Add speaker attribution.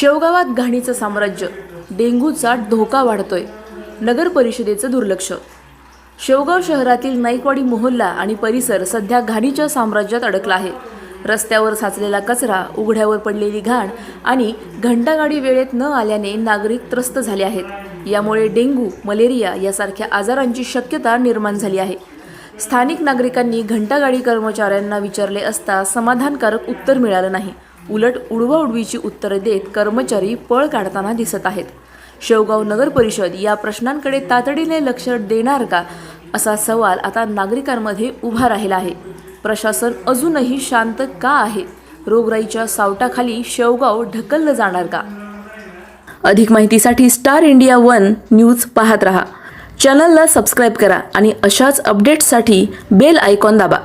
Speaker 1: शेवगावात घाणीचं साम्राज्य. डेंग्यूचा धोका वाढतोय. नगर परिषदेचं दुर्लक्ष. शेवगाव शहरातील नाईकवाडी मोहल्ला आणि परिसर सध्या घाणीच्या साम्राज्यात अडकला आहे. रस्त्यावर साचलेला कचरा उघड्यावर पडलेली घाण आणि घंटागाडी वेळेत न आल्याने नागरिक त्रस्त झाले आहेत. यामुळे डेंग्यू मलेरिया यासारख्या आजारांची शक्यता निर्माण झाली आहे. स्थानिक नागरिकांनी घंटागाडी कर्मचाऱ्यांना विचारले असता समाधानकारक उत्तर मिळालं नाही. उलट उडवाउडवीची उत्तरे देत कर्मचारी पळ काढताना दिसत आहेत. शेवगाव नगर परिषद या प्रश्नांकडे तातडीने लक्ष देणार का? असा सवाल आता नागरिकांमध्ये उभा राहिला आहे. प्रशासन अजूनही शांत का आहे? रोगराईच्या सावटाखाली शेवगाव ढकललं जाणार का? अधिक माहितीसाठी स्टार इंडिया वन न्यूज पाहत रहा. चॅनलला सबस्क्राईब करा आणि अशाच अपडेट्ससाठी बेल आयकॉन दाबा.